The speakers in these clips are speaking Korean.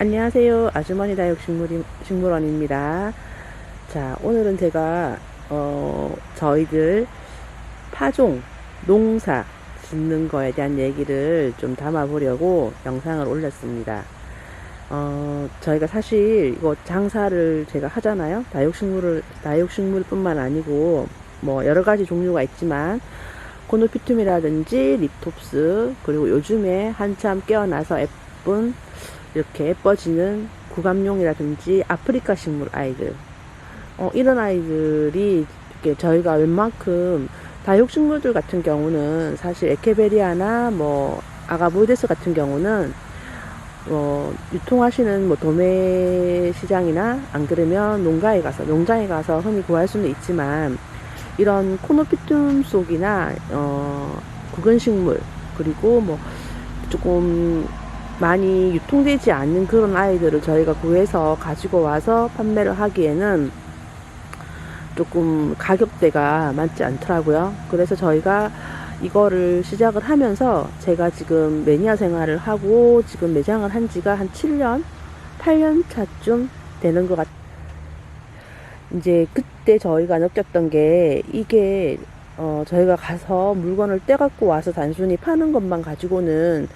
안녕하세요. 아주머니 다육식물, 식물원입니다. 자, 오늘은 제가, 어, 저희들 파종, 농사 짓는 거에 대한 얘기를 좀 담아보려고 영상을 올렸습니다. 어, 저희가 사실 이거 장사를 제가 하잖아요. 다육식물을, 다육식물 뿐만 아니고, 뭐, 여러 가지 종류가 있지만, 코노피툼이라든지 립톱스, 그리고 요즘에 한참 깨어나서 예쁜 이렇게 예뻐지는 구감용이라든지 아프리카 식물 아이들. 어, 이런 아이들이 이렇게 저희가 웬만큼 다육식물들 같은 경우는 사실 에케베리아나 뭐 아가보이데스 같은 경우는 어, 유통하시는 뭐 도매 시장이나 안 그러면 농가에 가서 농장에 가서 흔히 구할 수는 있지만 이런 코노피툼 속이나 어, 구근식물 그리고 뭐 조금 많이 유통되지 않는 그런 아이들을 저희가 구해서 가지고 와서 판매를 하기에는 조금 가격대가 맞지 않더라고요. 그래서 저희가 이거를 시작을 하면서 제가 지금 매니아 생활을 하고 지금 매장을 한 지가 한 7년, 8년 차쯤 되는 것 같아요. 이제 그때 저희가 느꼈던 게 이게 어 저희가 가서 물건을 떼갖고 와서 단순히 파는 것만 가지고는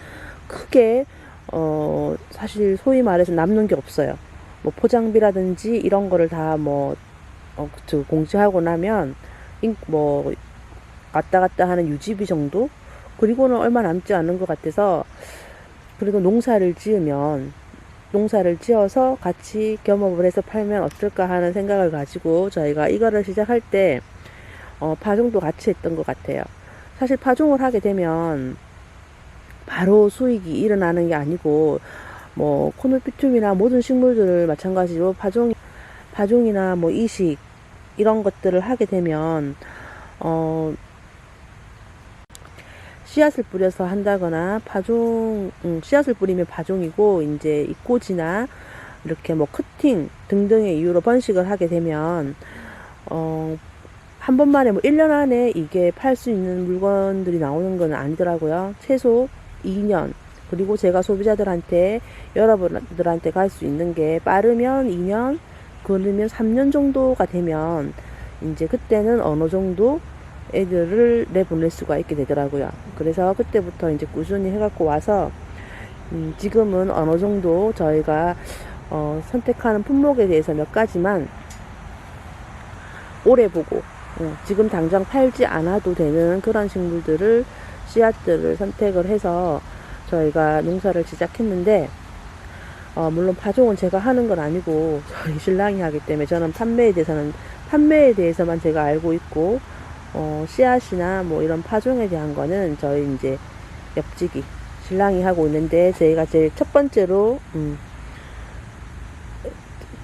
크게 어, 사실 소위 말해서 남는 게 없어요. 뭐 포장비라든지 이런 거를 다뭐 어, 저 공지하고 나면 인, 뭐 왔다 갔다 하는 유지비 정도 그리고는 얼마 남지 않은 것 같아서 그래도 농사를 지으면 농사를 지어서 같이 겸업을 해서 팔면 어떨까 하는 생각을 가지고 저희가 이거를 시작할 때 어, 파종도 같이 했던 것 같아요. 사실 파종을 하게 되면 바로 수익이 일어나는 게 아니고 뭐 코노피툼이나 모든 식물들을 마찬가지로 파종 파종이나 뭐 이식 이런 것들을 하게 되면 어 씨앗을 뿌려서 한다거나 파종 음, 씨앗을 뿌리면 파종이고 이제 이꼬지나 이렇게 뭐 커팅 등등의 이유로 번식을 하게 되면 어 한 번만에 뭐 1년 안에 이게 팔 수 있는 물건들이 나오는 건 아니더라고요. 최소 2년 그리고 제가 소비자들한테 여러분들한테 갈 수 있는 게 빠르면 2년 그러면 3년 정도가 되면 이제 그때는 어느 정도 애들을 내보낼 수가 있게 되더라고요. 그래서 그때부터 이제 꾸준히 해갖고 와서 음 지금은 어느 정도 저희가 어 선택하는 품목에 대해서 몇 가지만 오래 보고 어 지금 당장 팔지 않아도 되는 그런 식물들을 씨앗들을 선택을 해서 저희가 농사를 시작했는데 어, 물론 파종은 제가 하는 건 아니고 저희 신랑이 하기 때문에 저는 판매에 대해서는 판매에 대해서만 제가 알고 있고 어, 씨앗이나 뭐 이런 파종에 대한 거는 저희 이제 옆지기 신랑이 하고 있는데 저희가 제일 첫 번째로 음,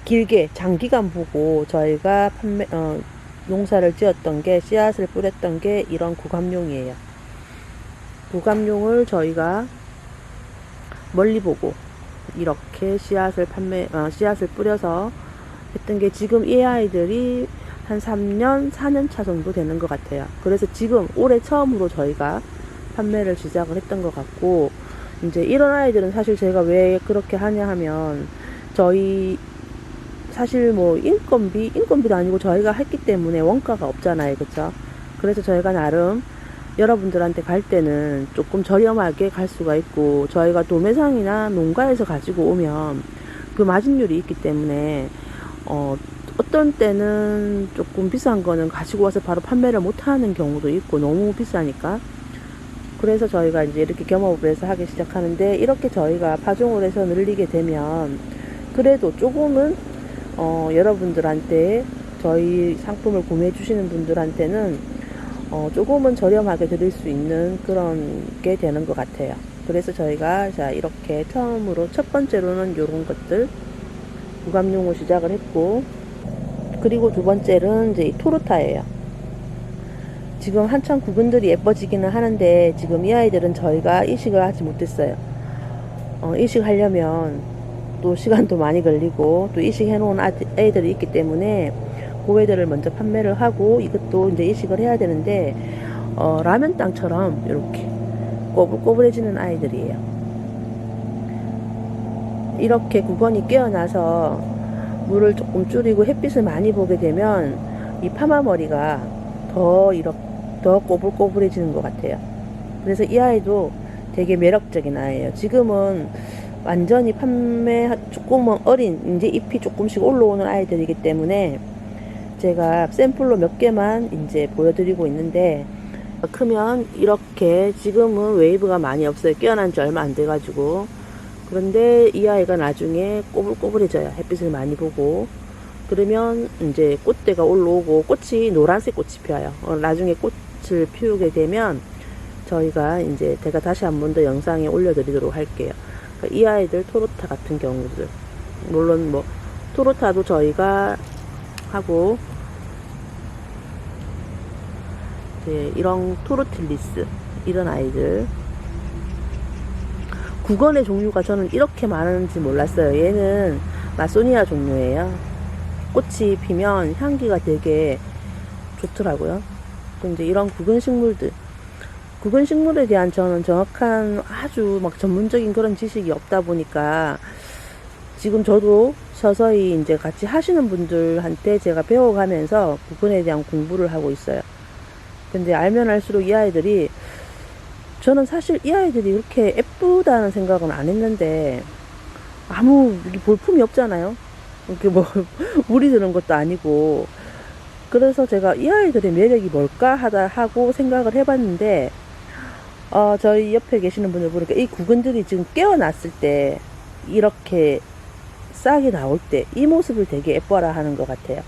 길게 장기간 보고 저희가 판매 어, 농사를 지었던 게 씨앗을 뿌렸던 게 이런 구감용이에요. 부감용을 저희가 멀리 보고 이렇게 씨앗을 판매 어, 씨앗을 뿌려서 했던 게 지금 이 아이들이 한 3년 4년 차 정도 되는 것 같아요. 그래서 지금 올해 처음으로 저희가 판매를 시작을 했던 것 같고 이제 이런 아이들은 사실 제가 왜 그렇게 하냐 하면 저희 사실 뭐 인건비 인건비도 아니고 저희가 했기 때문에 원가가 없잖아요. 그쵸? 그래서 저희가 나름 여러분들한테 갈 때는 조금 저렴하게 갈 수가 있고 저희가 도매상이나 농가에서 가지고 오면 그 마진율이 있기 때문에 어, 어떤 때는 조금 비싼 거는 가지고 와서 바로 판매를 못 하는 경우도 있고 너무 비싸니까. 그래서 저희가 이제 이렇게 겸업을 해서 하기 시작하는데 이렇게 저희가 파종을 해서 늘리게 되면 그래도 조금은 어, 여러분들한테 저희 상품을 구매해 주시는 분들한테는 어, 조금은 저렴하게 드릴 수 있는 그런 게 되는 것 같아요. 그래서 저희가 자 이렇게 처음으로 첫 번째로는 이런 것들 구감용으로 시작을 했고 그리고 두 번째는 이제 이 토르타예요. 지금 한참 구근들이 예뻐지기는 하는데 지금 이 아이들은 저희가 이식을 하지 못했어요. 어, 이식하려면 또 시간도 많이 걸리고 또 이식해 놓은 아이들이 있기 때문에 고회들을 먼저 판매를 하고 이것도 이제 이식을 해야 되는데 어, 라면 땅처럼 이렇게 꼬불꼬불해지는 아이들이에요. 이렇게 구건이 깨어나서 물을 조금 줄이고 햇빛을 많이 보게 되면 이 파마 머리가 더 이렇게 더 꼬불꼬불해지는 것 같아요. 그래서 이 아이도 되게 매력적인 아이예요. 지금은 완전히 판매 조금은 어린 이제 잎이 조금씩 올라오는 아이들이기 때문에 제가 샘플로 몇 개만 이제 보여드리고 있는데 크면 이렇게 지금은 웨이브가 많이 없어요. 깨어난 지 얼마 안 돼가지고 그런데 이 아이가 나중에 꼬불꼬불해져요. 햇빛을 많이 보고 그러면 이제 꽃대가 올라오고 꽃이 노란색 꽃이 피어요. 어, 나중에 꽃을 피우게 되면 저희가 이제 제가 다시 한 번 더 영상에 올려드리도록 할게요. 그러니까 이 아이들 토로타 같은 경우들 물론 뭐 토로타도 저희가 하고 이제 이런 토르틸리스 이런 아이들 구건의 종류가 저는 이렇게 많은지 몰랐어요. 얘는 마소니아 종류예요. 꽃이 피면 향기가 되게 좋더라고요. 근데 이런 구근 식물들 구근 식물에 대한 저는 정확한 아주 막 전문적인 그런 지식이 없다 보니까 지금 저도 서서히 이제 같이 하시는 분들한테 제가 배워가면서 구근에 대한 공부를 하고 있어요. 근데 알면 알수록 이 아이들이 저는 사실 이 아이들이 이렇게 예쁘다는 생각은 안 했는데 아무 볼품이 없잖아요. 이렇게 뭐 물이 드는 것도 아니고 그래서 제가 이 아이들의 매력이 뭘까 하다 하고 생각을 해봤는데 어 저희 옆에 계시는 분을 보니까 이 구근들이 지금 깨어났을 때 이렇게 싹이 나올 때 이 모습을 되게 예뻐라 하는 것 같아요.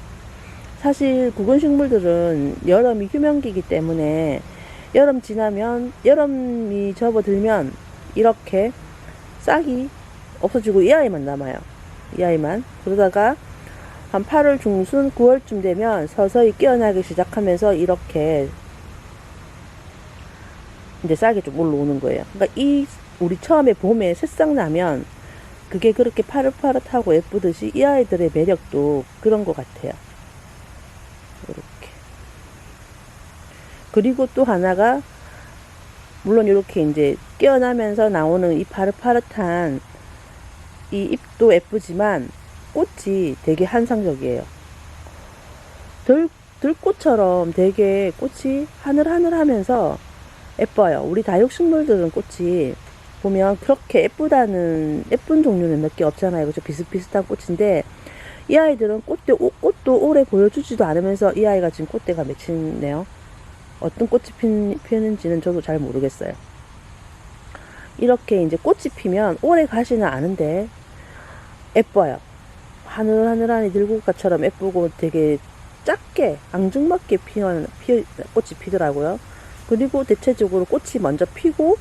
사실 구근 식물들은 여름이 휴면기이기 때문에 여름 지나면 여름이 접어들면 이렇게 싹이 없어지고 이 아이만 남아요. 이 아이만 그러다가 한 8월 중순 9월쯤 되면 서서히 깨어나기 시작하면서 이렇게 이제 싹이 좀 올라오는 거예요. 그러니까 이 우리 처음에 봄에 새싹 나면 그게 그렇게 파릇파릇하고 예쁘듯이 이 아이들의 매력도 그런 것 같아요. 이렇게. 그리고 또 하나가 물론 이렇게 이제 깨어나면서 나오는 이 파릇파릇한 이 잎도 예쁘지만 꽃이 되게 한상적이에요. 들, 들꽃처럼 되게 꽃이 하늘하늘하면서 예뻐요. 우리 다육식물들은 꽃이 보면 그렇게 예쁘다는 예쁜 종류는 몇 개 없잖아요. 그죠? 비슷비슷한 꽃인데 이 아이들은 꽃대, 오- 꽃도 오래 보여주지도 않으면서 이 아이가 지금 꽃대가 맺히네요. 어떤 꽃이 피, 피는지는 저도 잘 모르겠어요. 이렇게 이제 꽃이 피면 오래 가지는 않은데 예뻐요. 하늘하늘하니 들국화처럼 예쁘고 되게 작게 앙증맞게 피는 피, 꽃이 피더라고요. 그리고 대체적으로 꽃이 먼저 피고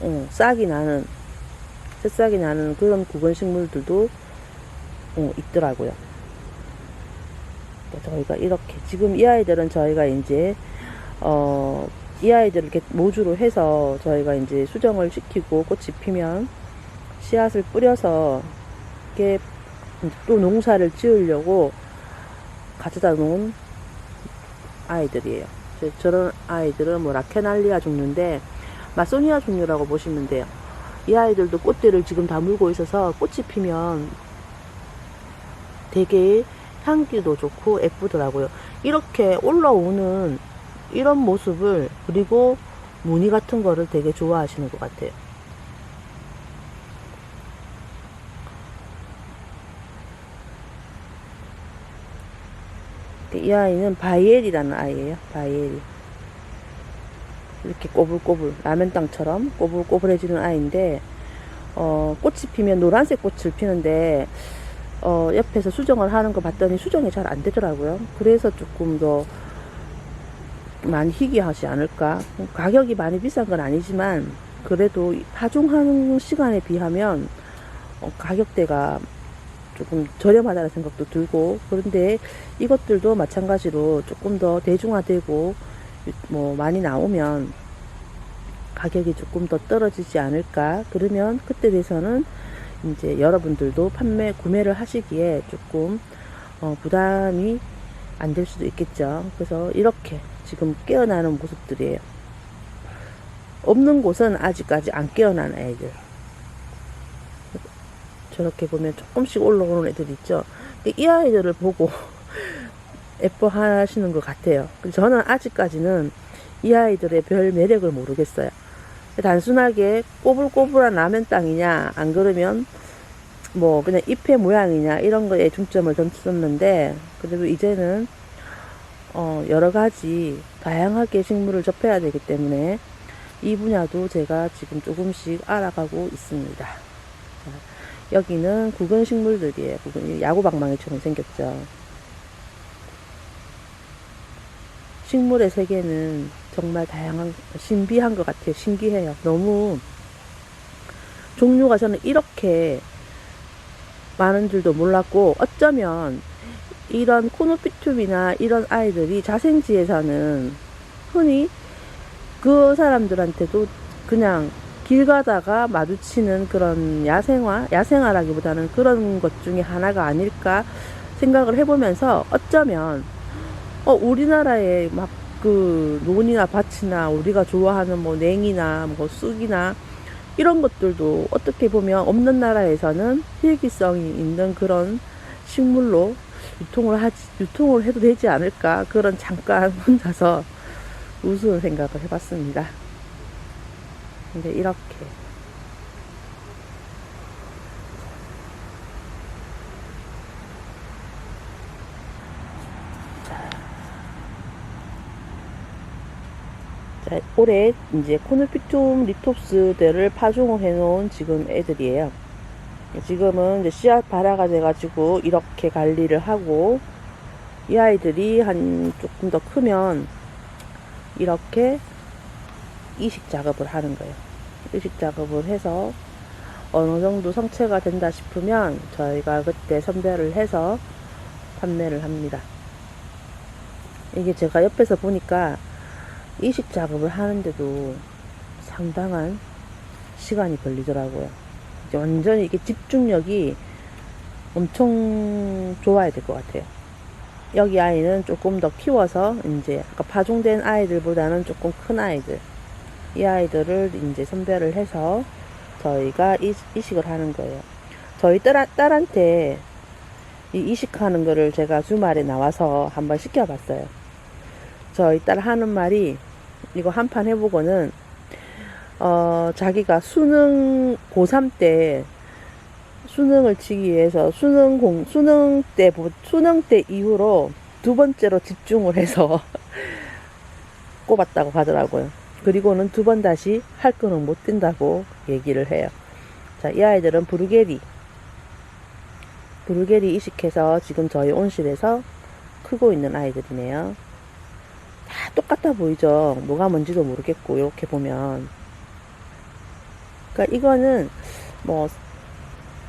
어, 싹이 나는 새싹이 나는 그런 구근 식물들도 어, 있더라고요. 그러니까 저희가 이렇게 지금 이 아이들은 저희가 이제 어, 이 아이들을 이렇게 모주로 해서 저희가 이제 수정을 시키고 꽃이 피면 씨앗을 뿌려서 이렇게 또 농사를 지으려고 가져다 놓은 아이들이에요. 저- 저런 아이들은 뭐 라케날리아 종류인데 마소니아 종류라고 보시면 돼요. 이 아이들도 꽃대를 지금 다 물고 있어서 꽃이 피면 되게 향기도 좋고 예쁘더라고요. 이렇게 올라오는 이런 모습을 그리고 무늬 같은 거를 되게 좋아하시는 것 같아요. 이 아이는 바이엘이라는 아이예요. 바이엘. 이렇게 꼬불꼬불 라면 땅처럼 꼬불꼬불해지는 아이인데 어, 꽃이 피면 노란색 꽃을 피는데 어, 옆에서 수정을 하는 거 봤더니 수정이 잘 안 되더라고요. 그래서 조금 더 많이 희귀하지 않을까. 가격이 많이 비싼 건 아니지만 그래도 파종하는 시간에 비하면 어, 가격대가 조금 저렴하다는 생각도 들고 그런데 이것들도 마찬가지로 조금 더 대중화되고 뭐 많이 나오면 가격이 조금 더 떨어지지 않을까 그러면 그때 돼서는 이제 여러분들도 판매 구매를 하시기에 조금 어, 부담이 안 될 수도 있겠죠 그래서 이렇게 지금 깨어나는 모습들이에요 없는 곳은 아직까지 안 깨어난 아이들 저렇게 보면 조금씩 올라오는 애들 있죠. 이 아이들을 보고 예뻐하시는 것 같아요. 저는 아직까지는 이 아이들의 별 매력을 모르겠어요. 단순하게 꼬불꼬불한 라면 땅이냐, 안 그러면 뭐 그냥 잎의 모양이냐, 이런 거에 중점을 뒀었는데, 그래도 이제는 어, 여러 가지 다양하게 식물을 접해야 되기 때문에 이 분야도 제가 지금 조금씩 알아가고 있습니다. 자, 여기는 구근 식물들이에요. 야구방망이처럼 생겼죠. 식물의 세계는 정말 다양한, 신비한 것 같아요. 신기해요. 너무 종류가 저는 이렇게 많은 줄도 몰랐고, 어쩌면 이런 코노피투비나 이런 아이들이 자생지에서는 흔히 그 사람들한테도 그냥 길 가다가 마주치는 그런 야생화, 야생화라기보다는 그런 것 중에 하나가 아닐까 생각을 해보면서 어쩌면 어, 우리나라에 막 그 논이나 밭이나 우리가 좋아하는 뭐 냉이나 뭐 쑥이나 이런 것들도 어떻게 보면 없는 나라에서는 희귀성이 있는 그런 식물로 유통을 하지, 유통을 해도 되지 않을까 그런 잠깐 혼자서 우스운 생각을 해봤습니다. 근데 이렇게 자, 올해 이제 코노피툼 리톱스들을 파종을 해놓은 지금 애들이에요. 지금은 이제 씨앗 발화가 돼가지고 이렇게 관리를 하고 이 아이들이 한 조금 더 크면 이렇게 이식 작업을 하는 거예요. 이식 작업을 해서 어느 정도 성체가 된다 싶으면 저희가 그때 선별을 해서 판매를 합니다. 이게 제가 옆에서 보니까 이식 작업을 하는데도 상당한 시간이 걸리더라고요. 완전히 이게 집중력이 엄청 좋아야 될 것 같아요. 여기 아이는 조금 더 키워서 이제 아까 파종된 아이들보다는 조금 큰 아이들 이 아이들을 이제 선별을 해서 저희가 이, 이식을 하는 거예요. 저희 딸, 딸한테 이 이식하는 거를 제가 주말에 나와서 한번 시켜봤어요. 저희 딸 하는 말이 이거 한 판 해보고는 어, 자기가 수능 고3 때 수능을 치기 위해서 수능 공 수능 때 수능 때 이후로 두 번째로 집중을 해서 꼽았다고 하더라고요. 그리고는 두 번 다시 할 거는 못 뛴다고 얘기를 해요. 자, 이 아이들은 브루게리 브루게리 이식해서 지금 저희 온실에서 크고 있는 아이들이네요. 다 똑같아 보이죠? 뭐가 뭔지도 모르겠고 이렇게 보면 그러니까 이거는 뭐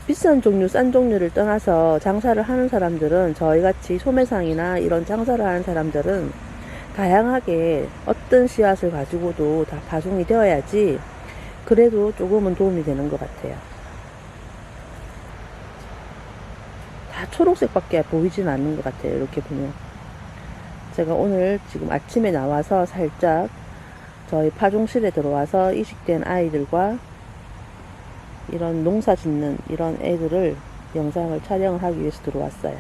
비싼 종류, 싼 종류를 떠나서 장사를 하는 사람들은 저희 같이 소매상이나 이런 장사를 하는 사람들은 다양하게 어떤 씨앗을 가지고도 다 파종이 되어야지 그래도 조금은 도움이 되는 것 같아요. 다 초록색밖에 보이진 않는 것 같아요. 이렇게 보면. 제가 오늘 지금 아침에 나와서 살짝 저희 파종실에 들어와서 이식된 아이들과 이런 농사 짓는 이런 애들을 영상을 촬영을 하기 위해서 들어왔어요.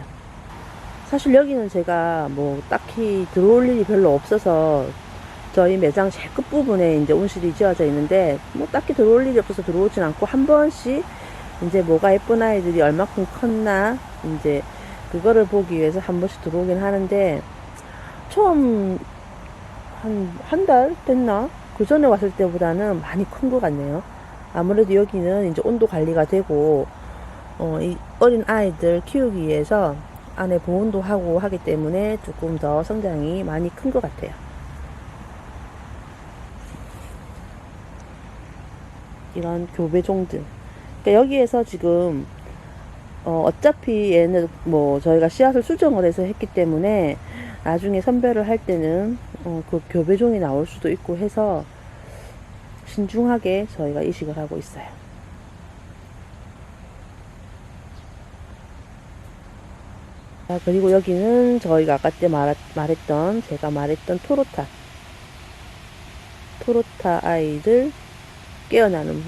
사실 여기는 제가 뭐 딱히 들어올 일이 별로 없어서 저희 매장 제일 끝부분에 이제 온실이 지어져 있는데 뭐 딱히 들어올 일이 없어서 들어오진 않고 한 번씩 이제 뭐가 예쁜 아이들이 얼마큼 컸나 이제 그거를 보기 위해서 한 번씩 들어오긴 하는데 처음 한 한 달 됐나 그 전에 왔을 때보다는 많이 큰 것 같네요. 아무래도 여기는 이제 온도 관리가 되고 어, 이 어린 아이들 키우기 위해서 안에 보온도 하고 하기 때문에 조금 더 성장이 많이 큰 것 같아요. 이런 교배종들. 그러니까 여기에서 지금 어, 어차피 얘는 뭐 저희가 씨앗을 수정을 해서 했기 때문에 나중에 선별을 할 때는 어, 그 교배종이 나올 수도 있고 해서 신중하게 저희가 이식을 하고 있어요. 자, 그리고 여기는 저희가 아까 때 말, 말했던, 제가 말했던 토로타. 토로타 아이들 깨어나는.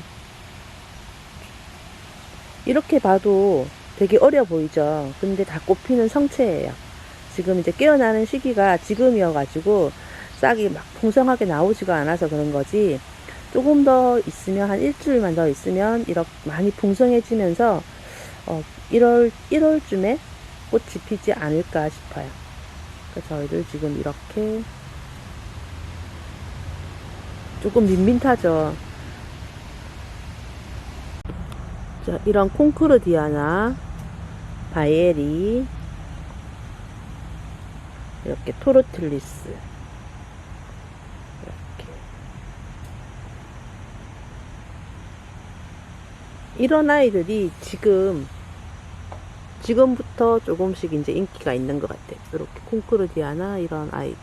이렇게 봐도 되게 어려 보이죠. 근데 다 꽃피는 성체예요. 지금 이제 깨어나는 시기가 지금이어가지고 싹이 막 풍성하게 나오지가 않아서 그런 거지. 조금 더 있으면 한 일주일만 더 있으면 이렇게 많이 풍성해지면서 어, 1월 1월쯤에 꽃이 피지 않을까 싶어요. 그래서 저희들 지금 이렇게 조금 밋밋하죠. 자, 이런 콩크르디아나 바이에리 이렇게 토르틀리스 이렇게 이런 아이들이 지금 지금부터 조금씩 이제 인기가 있는 것 같아요. 이렇게 콩크르디아나 이런 아이들.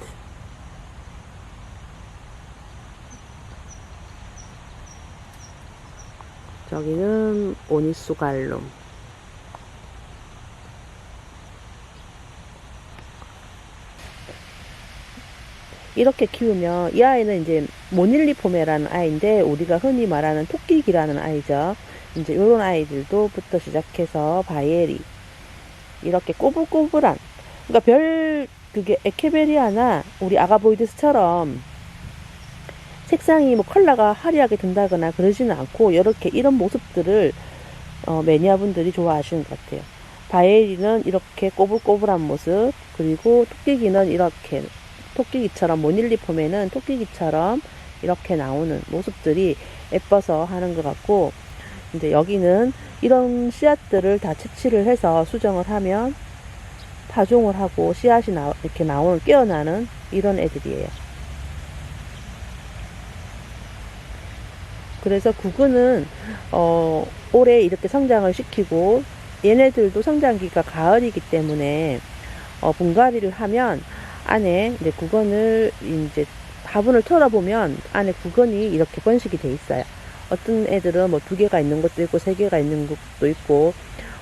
저기는 오니수갈룸. 이렇게 키우면 이 아이는 이제 모닐리 포메라는 아이인데 우리가 흔히 말하는 토끼기라는 아이죠. 이제 이런 아이들도부터 시작해서 바이에리 이렇게 꼬불꼬불한 그러니까 별 그게 에케베리아나 우리 아가보이드스처럼 색상이 뭐 컬러가 화려하게 든다거나 그러지는 않고 이렇게 이런 모습들을 어, 매니아분들이 좋아하시는 것 같아요. 바에리는 이렇게 꼬불꼬불한 모습 그리고 토끼기는 이렇게 토끼기처럼 모닐리폼에는 토끼기처럼 이렇게 나오는 모습들이 예뻐서 하는 것 같고 이제 여기는 이런 씨앗들을 다 채취를 해서 수정을 하면 파종을 하고 씨앗이 나, 이렇게 나오는 깨어나는 이런 애들이에요. 그래서 구근은 어, 올해 이렇게 성장을 시키고 얘네들도 성장기가 가을이기 때문에 어, 분갈이를 하면 안에 이제 구건을 이제 화분을 털어보면 안에 구건이 이렇게 번식이 돼 있어요. 어떤 애들은 뭐 두 개가 있는 것도 있고 세 개가 있는 것도 있고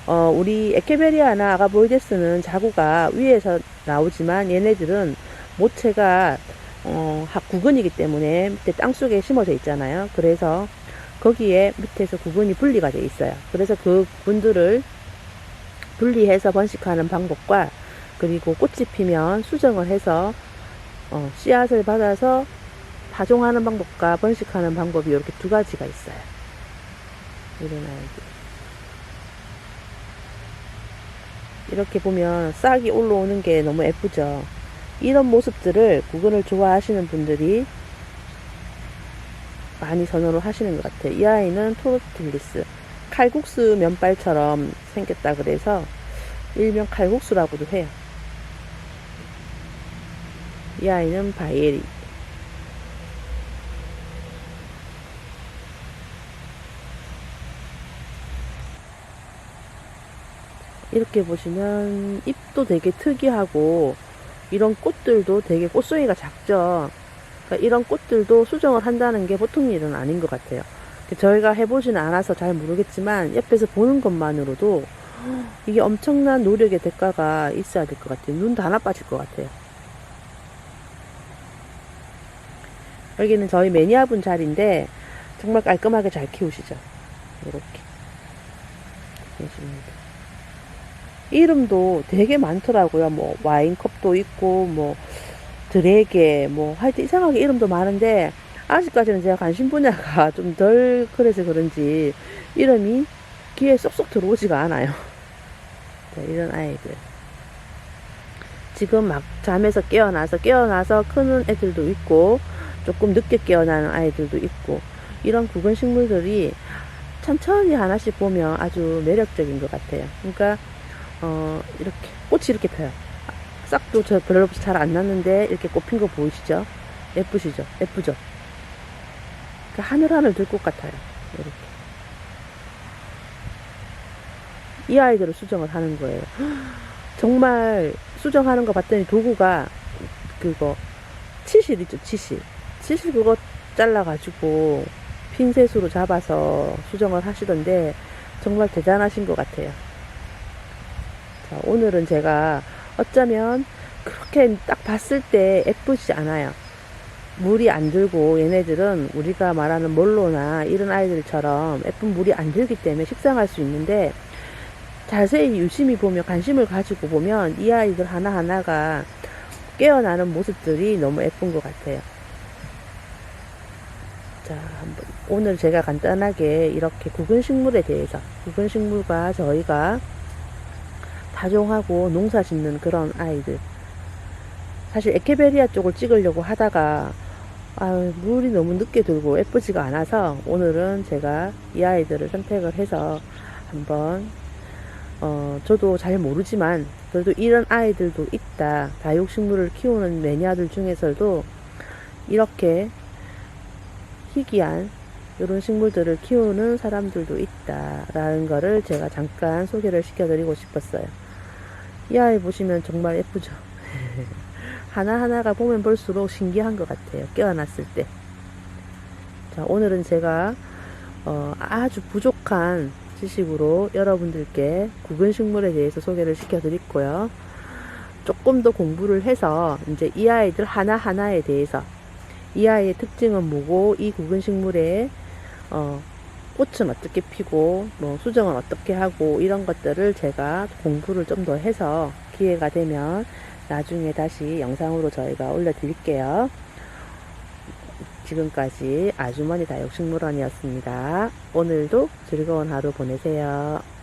어, 우리 에케베리아나 아가보이데스는 자구가 위에서 나오지만 얘네들은 모체가 어, 구근이기 때문에 밑에 땅 속에 심어져 있잖아요. 그래서 거기에 밑에서 구근이 분리가 돼 있어요. 그래서 그 분들을 분리해서 번식하는 방법과 그리고 꽃이 피면 수정을 해서 어, 씨앗을 받아서 파종하는 방법과 번식하는 방법이 이렇게 두 가지가 있어요. 이런 아이들. 이렇게 보면 싹이 올라오는 게 너무 예쁘죠. 이런 모습들을 구근을 좋아하시는 분들이 많이 선호를 하시는 것 같아요. 이 아이는 토르틸리스. 칼국수 면발처럼 생겼다 그래서 일명 칼국수라고도 해요. 이 아이는 바이에리. 이렇게 보시면 잎도 되게 특이하고 이런 꽃들도 되게 꽃송이가 작죠. 그러니까 이런 꽃들도 수정을 한다는 게 보통 일은 아닌 것 같아요. 저희가 해보진 않아서 잘 모르겠지만 옆에서 보는 것만으로도 이게 엄청난 노력의 대가가 있어야 될 것 같아요. 눈 다 나빠질 것 같아요. 여기는 저희 매니아분 자리인데 정말 깔끔하게 잘 키우시죠. 이렇게 계십니다. 이름도 되게 많더라고요. 뭐 와인컵도 있고 뭐 드래게 뭐 하여튼 이상하게 이름도 많은데 아직까지는 제가 관심 분야가 좀 덜 그래서 그런지 이름이 귀에 쏙쏙 들어오지가 않아요. 자, 이런 아이들. 지금 막 잠에서 깨어나서 깨어나서 크는 애들도 있고 조금 늦게 깨어나는 아이들도 있고 이런 굵은 식물들이 천천히 하나씩 보면 아주 매력적인 것 같아요. 그러니까 어, 이렇게 꽃이 이렇게 펴요. 싹도 저 별로 잘 안 났는데 이렇게 꽃핀 거 보이시죠? 예쁘시죠? 예쁘죠? 그 하늘하늘 들꽃 같아요. 이렇게. 이 아이들을 수정을 하는 거예요. 정말 수정하는 거 봤더니 도구가 그거 치실 있죠, 치실. 치실 그거 잘라가지고 핀셋으로 잡아서 수정을 하시던데 정말 대단하신 것 같아요. 자, 오늘은 제가 어쩌면 그렇게 딱 봤을 때 예쁘지 않아요. 물이 안 들고 얘네들은 우리가 말하는 몰로나 이런 아이들처럼 예쁜 물이 안 들기 때문에 식상할 수 있는데 자세히 유심히 보면 관심을 가지고 보면 이 아이들 하나하나가 깨어나는 모습들이 너무 예쁜 것 같아요. 자, 오늘 제가 간단하게 이렇게 구근 식물에 대해서 구근 식물과 저희가 파종하고 농사 짓는 그런 아이들 사실 에케베리아 쪽을 찍으려고 하다가 아, 물이 너무 늦게 들고 예쁘지가 않아서 오늘은 제가 이 아이들을 선택을 해서 한번 어, 저도 잘 모르지만 그래도 이런 아이들도 있다. 다육식물을 키우는 매니아들 중에서도 이렇게 희귀한 이런 식물들을 키우는 사람들도 있다라는 거를 제가 잠깐 소개를 시켜드리고 싶었어요. 이 아이 보시면 정말 예쁘죠? 하나하나가 보면 볼수록 신기한 것 같아요. 깨어났을 때. 자, 오늘은 제가 어, 아주 부족한 지식으로 여러분들께 구근식물에 대해서 소개를 시켜드렸고요. 조금 더 공부를 해서 이제 이 아이들 하나하나에 대해서 이 아이의 특징은 뭐고 이 구근식물의 어, 꽃은 어떻게 피고 뭐 수정은 어떻게 하고 이런 것들을 제가 공부를 좀 더 해서 기회가 되면 나중에 다시 영상으로 저희가 올려드릴게요. 지금까지 아주머니 다육식물원이었습니다. 오늘도 즐거운 하루 보내세요.